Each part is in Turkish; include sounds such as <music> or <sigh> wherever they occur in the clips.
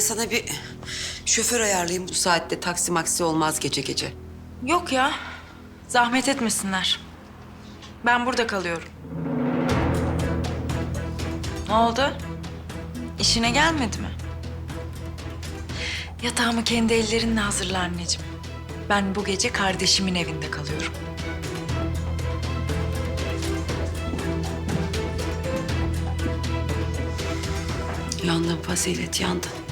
Sana bir şoför ayarlayayım bu saatte taksi maksi olmaz gece gece. Yok ya. Zahmet etmesinler. Ben burada kalıyorum. Ne oldu? İşine gelmedi mi? Yatağımı kendi ellerinle hazırla anneciğim. Ben bu gece kardeşimin evinde kalıyorum. Yandın fazilet yandın.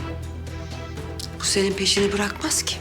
Bu senin peşini bırakmaz ki.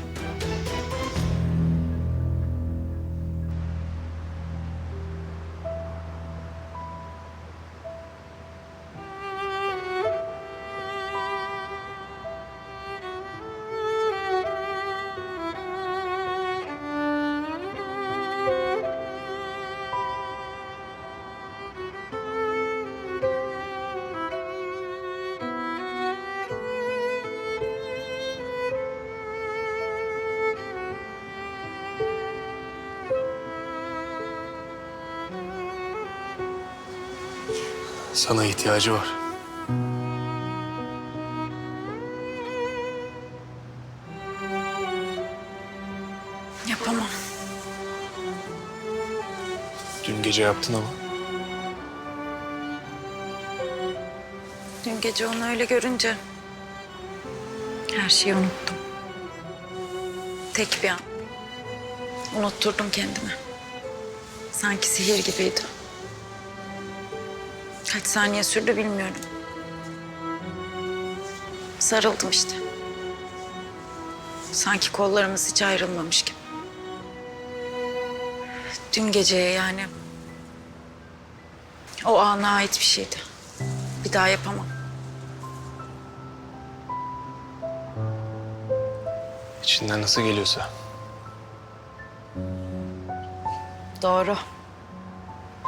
Sana ihtiyacı var. Yapamam. Dün gece yaptın ama. Dün gece onu öyle görünce her şeyi unuttum. Tek bir an. Unutturdum kendimi. Sanki sihir gibiydi. Kaç saniye sürdü bilmiyorum. Sarıldım işte. Sanki kollarımız hiç ayrılmamış gibi. Dün geceye yani o ana ait bir şeydi. Bir daha yapamam. İçinden nasıl geliyorsa. Doğru.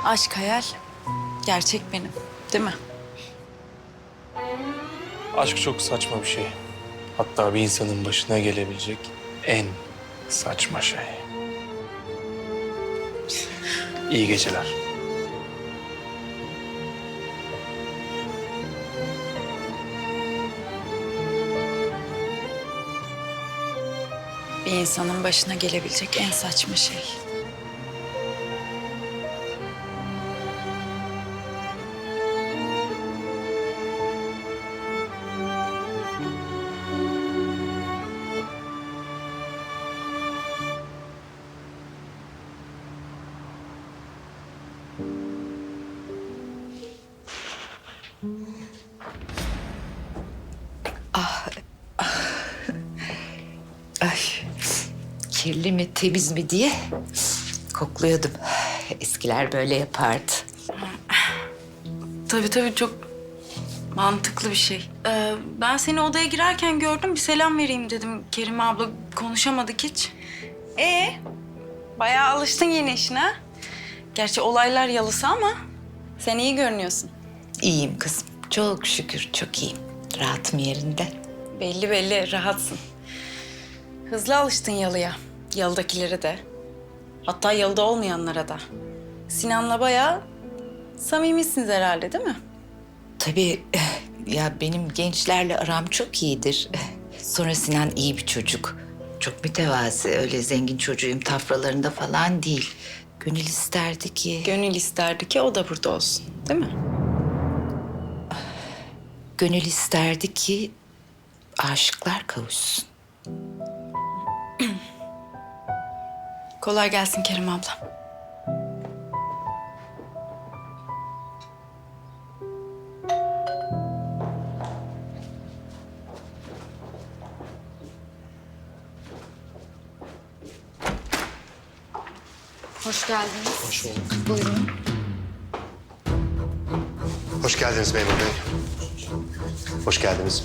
Aşk hayal, gerçek benim. Değil mi? Aşk çok saçma bir şey. Hatta bir insanın başına gelebilecek en saçma şey. İyi geceler. Bir insanın başına gelebilecek en saçma şey. Ay, kirli mi temiz mi diye kokluyordum. Eskiler böyle yapardı. Tabii tabii çok mantıklı bir şey. Ee, ben seni odaya girerken gördüm. Bir selam vereyim dedim. Kerime abla konuşamadık hiç. Ee, bayağı alıştın yeni işine. Gerçi olaylar yalısı ama sen iyi görünüyorsun. İyiyim kızım. Çok şükür çok iyiyim. Rahatım yerinde. Belli belli rahatsın. Hızlı alıştın yalıya. Yalıdakilere de. Hatta yalıda olmayanlara da. Sinan'la bayağı samimisiniz herhalde değil mi? Tabii ya benim gençlerle aram çok iyidir. Sonra Sinan iyi bir çocuk. Çok mütevazi. Öyle zengin çocuğuyum tafralarında falan değil. Gönül isterdi ki... Gönül isterdi ki o da burada olsun. Değil mi? Gönül isterdi ki aşıklar kavuşsun. <clears throat> Kolay gelsin Kerim abla. Hoş geldiniz. Hoş bulduk. Buyurun. Hoş geldiniz memur bey. Hoş geldiniz.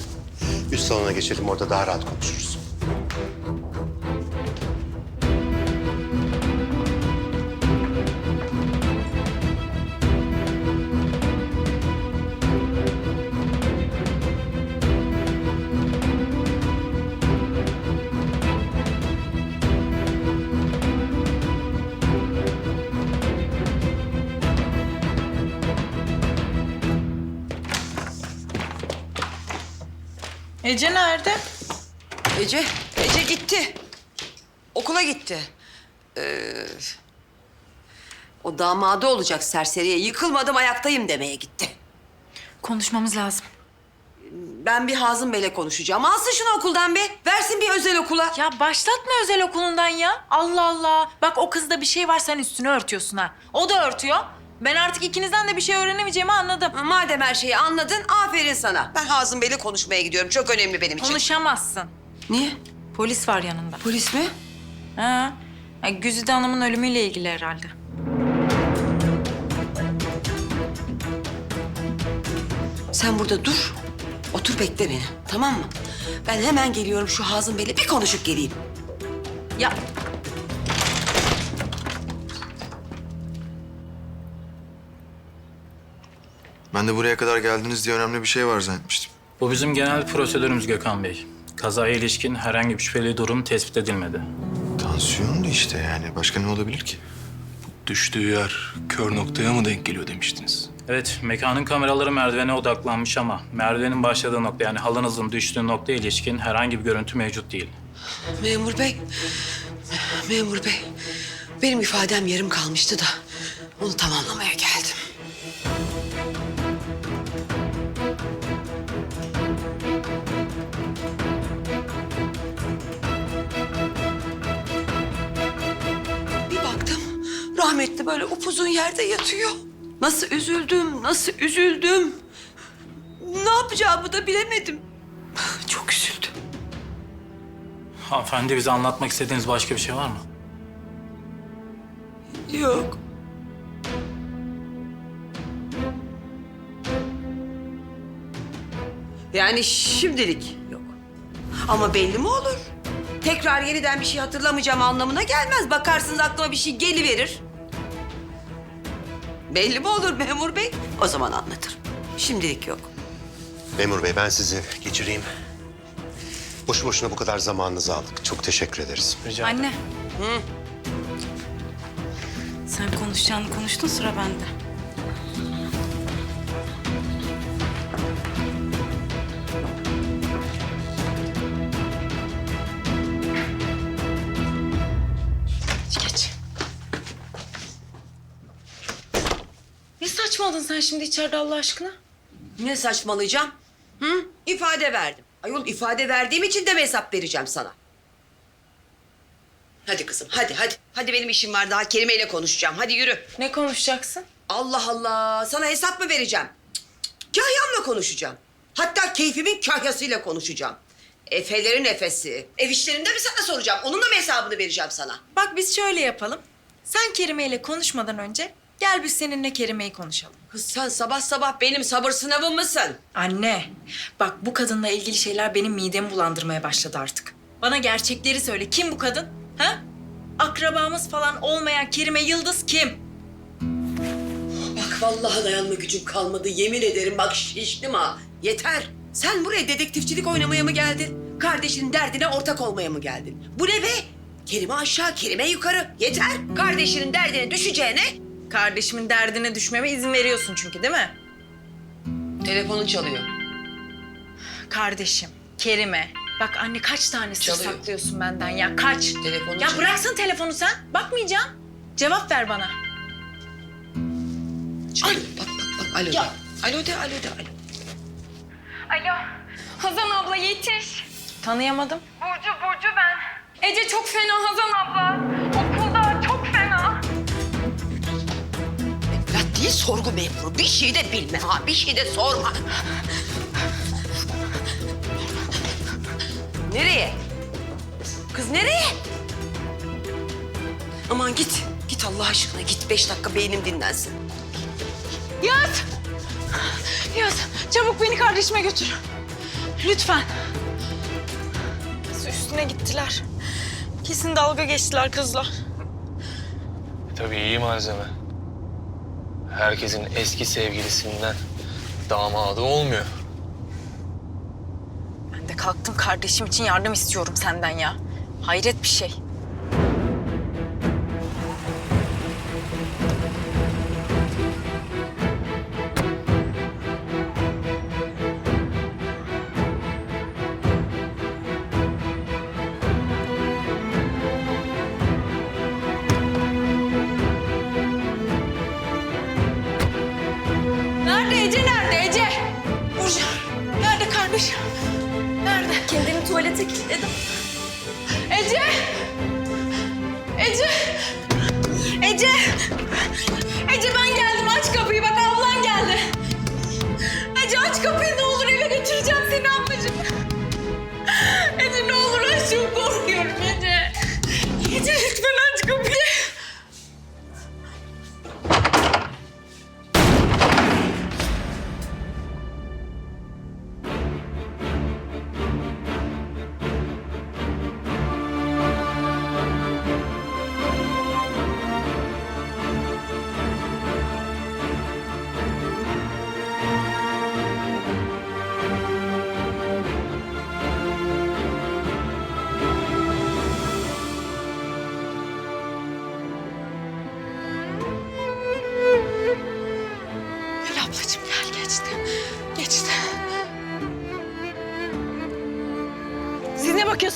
Üst salona geçelim orada daha rahat konuşuruz. Ece nerede? Ece, Ece gitti. Okula gitti. Ee, o damadı olacak serseriye yıkılmadım ayaktayım demeye gitti. Konuşmamız lazım. Ben bir Hazım Bey'le konuşacağım. Alsın şunu okuldan bir. Versin bir özel okula. Ya başlatma özel okulundan ya. Allah Allah. Bak o kızda bir şey var sen üstünü örtüyorsun ha. O da örtüyor. Ben artık ikinizden de bir şey öğrenemeyeceğimi anladım. Madem her şeyi anladın, aferin sana. Ben Hazım Bey'le konuşmaya gidiyorum. Çok önemli benim için. Konuşamazsın. Niye? Polis var yanında. Polis mi? Ha. Ya, Güzide Hanım'ın ölümüyle ilgili herhalde. Sen burada dur. Otur bekle beni. Tamam mı? Ben hemen geliyorum şu Hazım Bey'le bir konuşup geleyim. Ya Ben de buraya kadar geldiniz diye önemli bir şey var zannetmiştim. Bu bizim genel prosedürümüz Gökhan Bey. Kazaya ilişkin herhangi bir şüpheli durum tespit edilmedi. Tansiyondu işte yani. Başka ne olabilir ki? Düştüğü yer kör noktaya mı denk geliyor demiştiniz? Evet, mekanın kameraları merdivene odaklanmış ama merdivenin başladığı nokta yani halınızın düştüğü noktaya ilişkin herhangi bir görüntü mevcut değil. Memur bey, memur bey. Benim ifadem yarım kalmıştı da onu tamamlamaya geldim. Rahmetli böyle upuzun yerde yatıyor. Nasıl üzüldüm, nasıl üzüldüm. Ne yapacağımı da bilemedim. Çok üzüldüm. Hanımefendi bize anlatmak istediğiniz başka bir şey var mı? Yok. Yani şimdilik yok. Ama belli mi olur? Tekrar yeniden bir şey hatırlamayacağım anlamına gelmez. Bakarsınız aklıma bir şey geliverir. Belli mi olur memur bey? O zaman anlatırım. Şimdilik yok. Memur Bey ben sizi geçireyim. Boşu boşuna bu kadar zamanınızı aldık. Çok teşekkür ederiz. Rica ederim. anne. Sen konuşacağını konuştun sıra bende. Saçmaladın sen şimdi içeride Allah aşkına? Ne saçmalayacağım? Hı? İfade verdim. Ayol ifade verdiğim için de mi hesap vereceğim sana? Hadi kızım hadi hadi. Hadi benim işim var daha Kerime ile konuşacağım. Hadi yürü. Ne konuşacaksın? Allah Allah sana hesap mı vereceğim? Kahyamla konuşacağım. Hatta keyfimin kahyasıyla konuşacağım. Efelerin efesi. Ev işlerinde mi sana soracağım? Onun da mı hesabını vereceğim sana? Bak biz şöyle yapalım. Sen Kerime ile konuşmadan önce gel biz seninle Kerime'yi konuşalım. Kız sen sabah sabah benim sabır sınavım mısın? Anne, bak bu kadınla ilgili şeyler benim midemi bulandırmaya başladı artık. Bana gerçekleri söyle. Kim bu kadın? Ha? Akrabamız falan olmayan Kerime Yıldız kim? Bak vallahi dayanma gücüm kalmadı. Yemin ederim bak şiştim ha. Yeter. Sen buraya dedektifçilik oynamaya mı geldin? Kardeşinin derdine ortak olmaya mı geldin? Bu ne be? Kerime aşağı, Kerime yukarı. Yeter. Kardeşinin derdine düşeceğine Kardeşimin derdine düşmeme izin veriyorsun çünkü değil mi? telefonun çalıyor. Kardeşim, Kerime. Bak anne kaç tane sır Çalıyor. saklıyorsun benden ya? Kaç? Telefonu Ya çalıyor. bıraksın telefonu sen. Bakmayacağım. Cevap ver bana. Çalıyor. Bak bak bak. Alo de. Alo de, alo de, alo. Alo. Hazan abla yetiş. Tanıyamadım. Burcu, Burcu ben. Ece çok fena Hazan abla. Okulda Değil sorgu memuru. Bir şey de bilme ha. Bir şey de sorma. Nereye? Kız nereye? Aman git. Git Allah aşkına git. Beş dakika beynim dinlensin. Yat! Yat! Çabuk beni kardeşime götür. Lütfen. Üstüne gittiler? Kesin dalga geçtiler kızla. Tabii iyi malzeme. Herkesin eski sevgilisinden damadı olmuyor. Ben de kalktım kardeşim için yardım istiyorum senden ya. Hayret bir şey. Kilitledim. Ece! Ece! Ece! Ece ben geldim aç kapıyı bak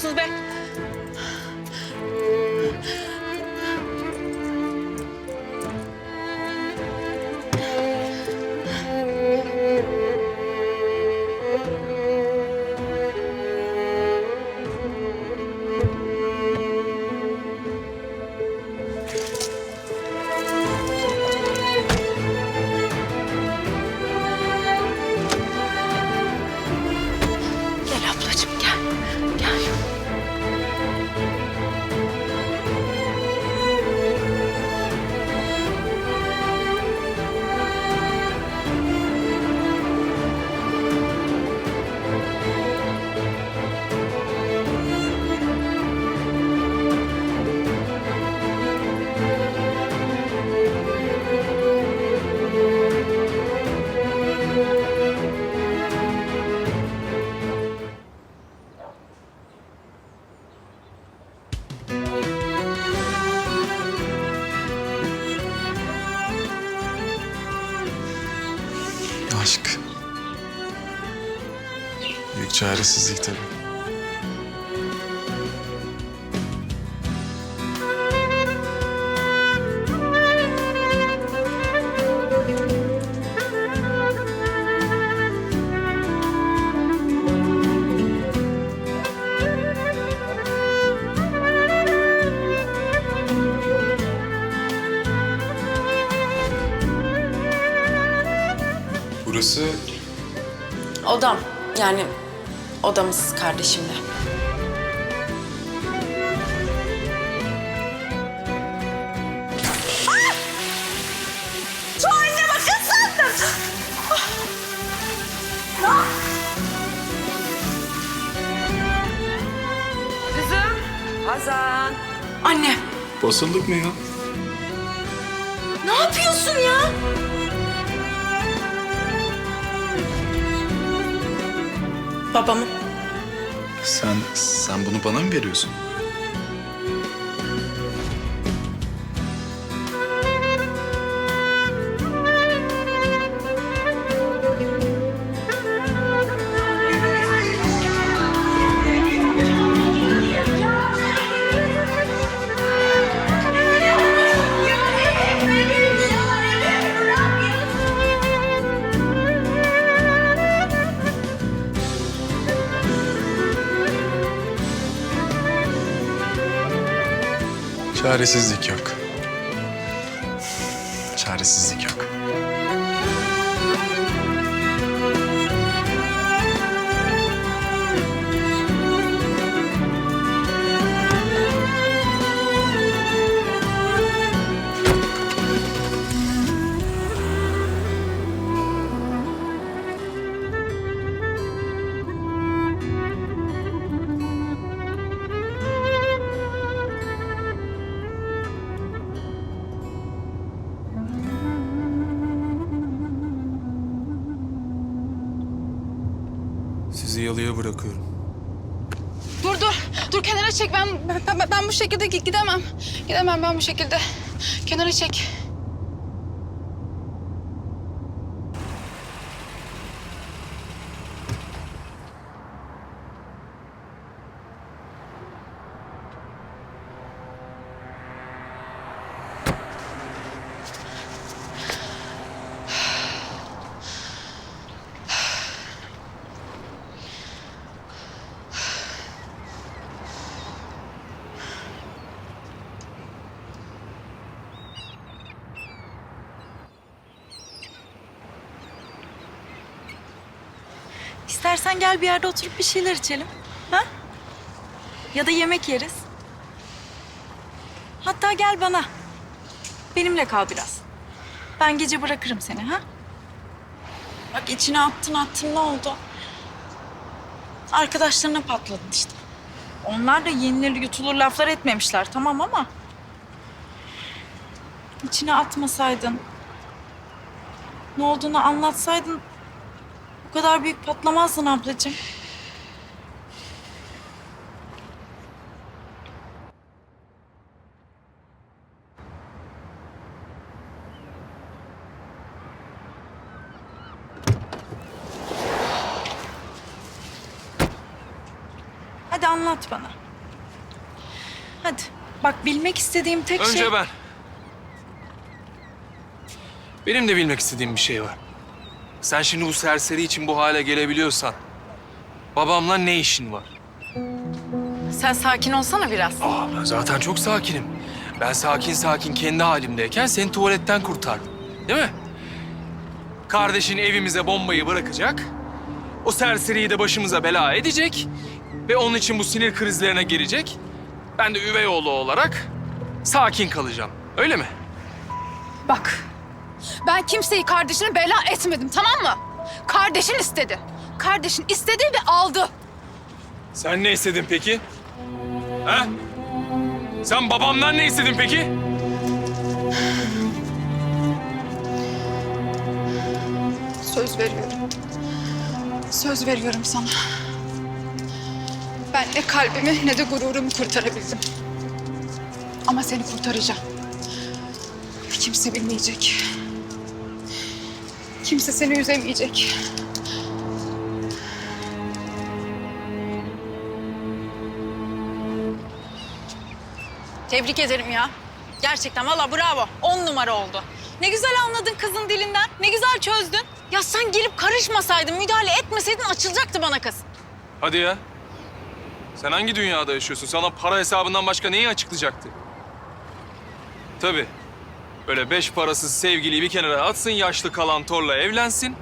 Siz ne bakıyorsunuz be? Büyük çaresizlik tabii. Burası Odam. Yani odamız kardeşimle. Şu haline bakın sandım. Kızım. Hazan. Anne. Basıldık mı ya? Ne yapıyorsun ya? Babamın. sen sen bunu bana mı veriyorsun? Çaresizlik yok. Çaresizlik yok. Sizi yalıya bırakıyorum. Dur dur. Dur kenara çek. Ben, ben, ben bu şekilde gi- gidemem. Gidemem ben bu şekilde. Kenara çek. İstersen gel bir yerde oturup bir şeyler içelim. Ha? Ya da yemek yeriz. Hatta gel bana. Benimle kal biraz. Ben gece bırakırım seni ha? Bak içine attın attın ne oldu? Arkadaşlarına patladın işte. Onlar da yenilir yutulur laflar etmemişler tamam ama... ...içine atmasaydın... ...ne olduğunu anlatsaydın... ...bu kadar büyük patlamazdın ablacığım. Hadi anlat bana. Hadi. Bak bilmek istediğim tek Önce şey... ben. Benim de bilmek istediğim bir şey var. Sen şimdi bu serseri için bu hale gelebiliyorsan... ...babamla ne işin var? Sen sakin olsana biraz. Aa, ben zaten çok sakinim. Ben sakin sakin kendi halimdeyken seni tuvaletten kurtardım. Değil mi? Kardeşin evimize bombayı bırakacak. O serseriyi de başımıza bela edecek. Ve onun için bu sinir krizlerine girecek. Ben de üvey oğlu olarak sakin kalacağım. Öyle mi? Bak. Ben kimseyi kardeşine bela etmedim tamam mı? Kardeşin istedi. Kardeşin istedi ve aldı. Sen ne istedin peki? Ha? Sen babamdan ne istedin peki? Söz veriyorum. Söz veriyorum sana. Ben ne kalbimi ne de gururumu kurtarabildim. Ama seni kurtaracağım. Kimse bilmeyecek. Kimse seni üzemeyecek. Tebrik ederim ya. Gerçekten valla bravo. On numara oldu. Ne güzel anladın kızın dilinden. Ne güzel çözdün. Ya sen gelip karışmasaydın, müdahale etmeseydin açılacaktı bana kız. Hadi ya. Sen hangi dünyada yaşıyorsun? Sana para hesabından başka neyi açıklayacaktı? Tabii. Böyle beş parasız sevgiliyi bir kenara atsın, yaşlı kalan torla evlensin.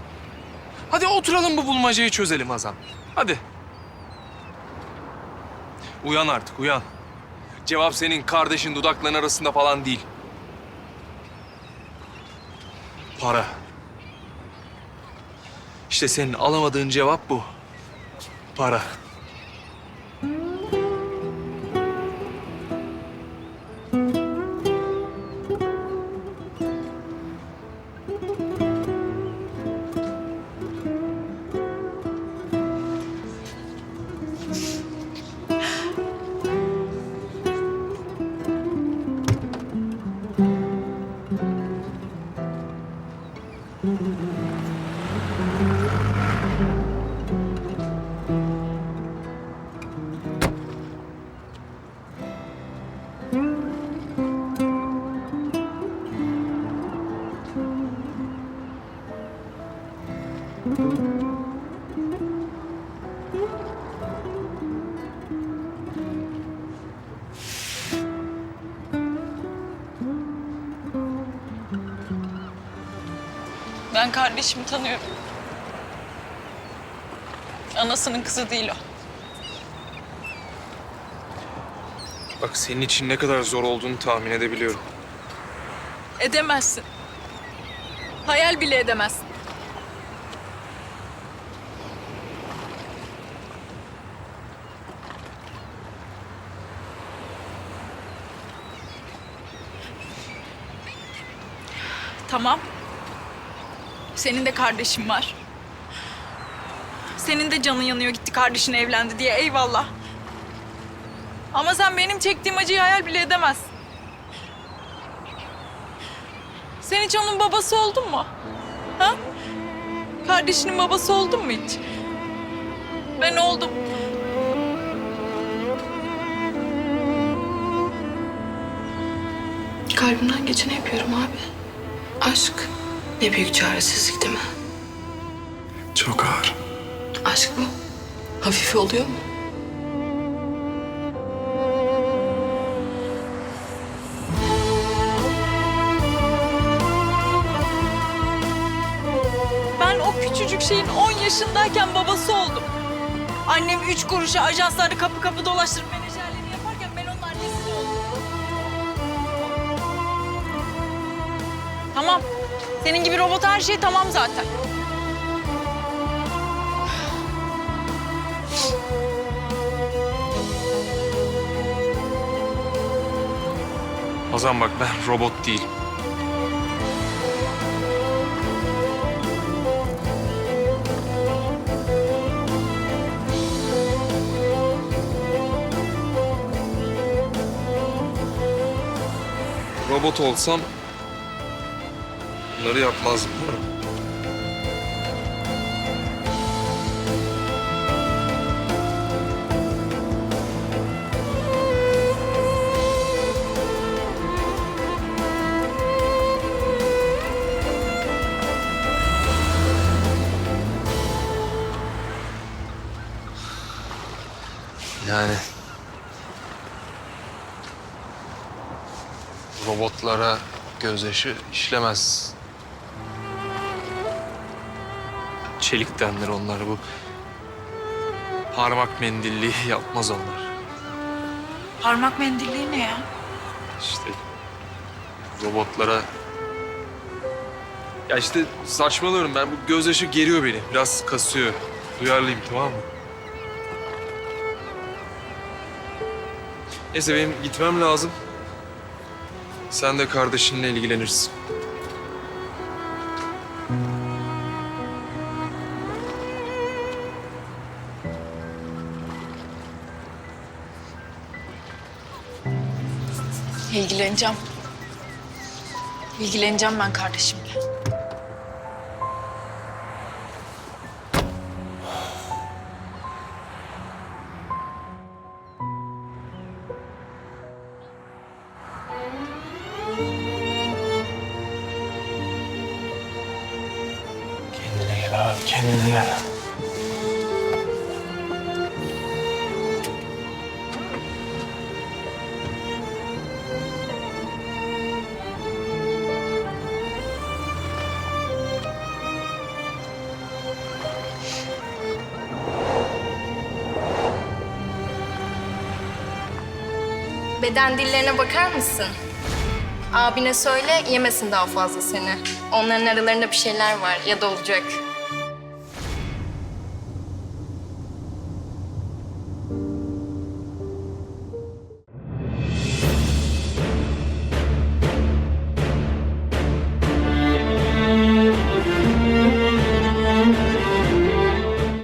Hadi oturalım bu bulmacayı çözelim Hazan. Hadi. Uyan artık, uyan. Cevap senin kardeşin dudakların arasında falan değil. Para. İşte senin alamadığın cevap bu. Para. Ben kardeşimi tanıyorum. Anasının kızı değil o. Bak senin için ne kadar zor olduğunu tahmin edebiliyorum. Edemezsin. Hayal bile edemezsin. Tamam. Senin de kardeşin var. Senin de canın yanıyor gitti kardeşin evlendi diye eyvallah. Ama sen benim çektiğim acıyı hayal bile edemezsin. Sen hiç onun babası oldun mu? Ha? Kardeşinin babası oldun mu hiç? Ben oldum. Kalbimden geçeni yapıyorum abi. Aşk ne büyük çaresizlik değil mi? Çok ağır. Aşk bu. Hafife oluyor mu? Ben o küçücük şeyin 10 yaşında yaşındayken babası oldum. Annem üç kuruşa ajansları kapı kapı dolaştırıp menajerliğini yaparken ben onun annesi oldum. Tamam. Senin gibi robot her şey tamam zaten. Ozan bak ben robot değilim. Robot olsam bunları yapmazdım. Yani robotlara gözyaşı işlemez. Çelik denir onlar bu. Parmak mendilliği yapmaz onlar. Parmak mendilliği ne ya? İşte robotlara... Ya işte saçmalıyorum ben. Bu gözyaşı geriyor beni. Biraz kasıyor. Duyarlıyım tamam mı? Neyse benim gitmem lazım. Sen de kardeşinle ilgilenirsin. İlgileneceğim. İlgileneceğim ben kardeşimle. Beden dillerine bakar mısın? Abine söyle yemesin daha fazla seni. Onların aralarında bir şeyler var ya da olacak.